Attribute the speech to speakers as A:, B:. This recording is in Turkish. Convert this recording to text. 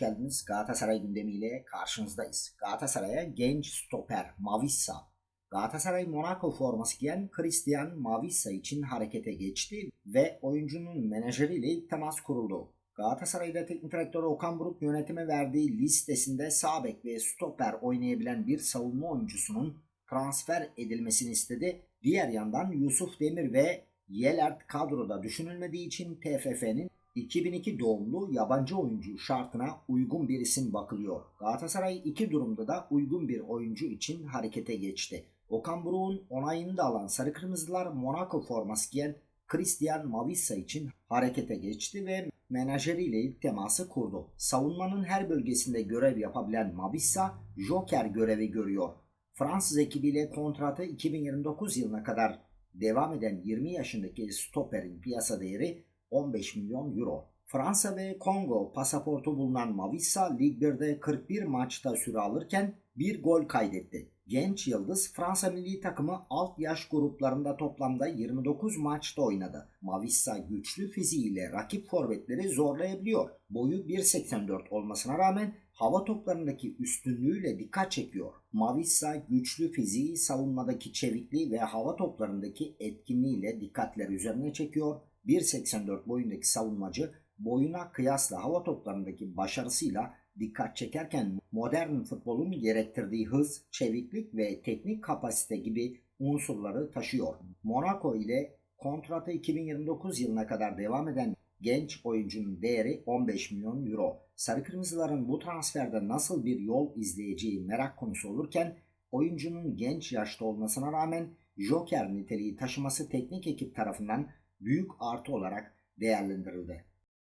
A: geldiniz. Galatasaray gündemiyle karşınızdayız. Galatasaray'a genç stoper Mavissa, Galatasaray Monaco forması giyen Christian Mavissa için harekete geçti ve oyuncunun menajeriyle ilk temas kuruldu. Galatasaray'da teknik direktör Okan Buruk yönetime verdiği listesinde sağ bek ve stoper oynayabilen bir savunma oyuncusunun transfer edilmesini istedi. Diğer yandan Yusuf Demir ve Yelert kadroda düşünülmediği için TFF'nin 2002 doğumlu yabancı oyuncu şartına uygun bir isim bakılıyor. Galatasaray iki durumda da uygun bir oyuncu için harekete geçti. Okan Buruk'un onayını da alan Sarı Kırmızılar Monaco forması giyen Christian Mavissa için harekete geçti ve menajeriyle ilk teması kurdu. Savunmanın her bölgesinde görev yapabilen Mavissa, Joker görevi görüyor. Fransız ekibiyle kontratı 2029 yılına kadar devam eden 20 yaşındaki stoperin piyasa değeri 15 milyon euro. Fransa ve Kongo pasaportu bulunan Mavissa Lig 1'de 41 maçta süre alırken bir gol kaydetti. Genç yıldız Fransa milli takımı alt yaş gruplarında toplamda 29 maçta oynadı. Mavissa güçlü fiziğiyle rakip forvetleri zorlayabiliyor. Boyu 1.84 olmasına rağmen hava toplarındaki üstünlüğüyle dikkat çekiyor. Mavissa güçlü fiziği, savunmadaki çevikliği ve hava toplarındaki etkinliğiyle dikkatleri üzerine çekiyor. 1.84 boyundaki savunmacı boyuna kıyasla hava toplarındaki başarısıyla dikkat çekerken modern futbolun gerektirdiği hız, çeviklik ve teknik kapasite gibi unsurları taşıyor. Monaco ile kontratı 2029 yılına kadar devam eden genç oyuncunun değeri 15 milyon euro. Sarı Kırmızıların bu transferde nasıl bir yol izleyeceği merak konusu olurken oyuncunun genç yaşta olmasına rağmen Joker niteliği taşıması teknik ekip tarafından büyük artı olarak değerlendirildi.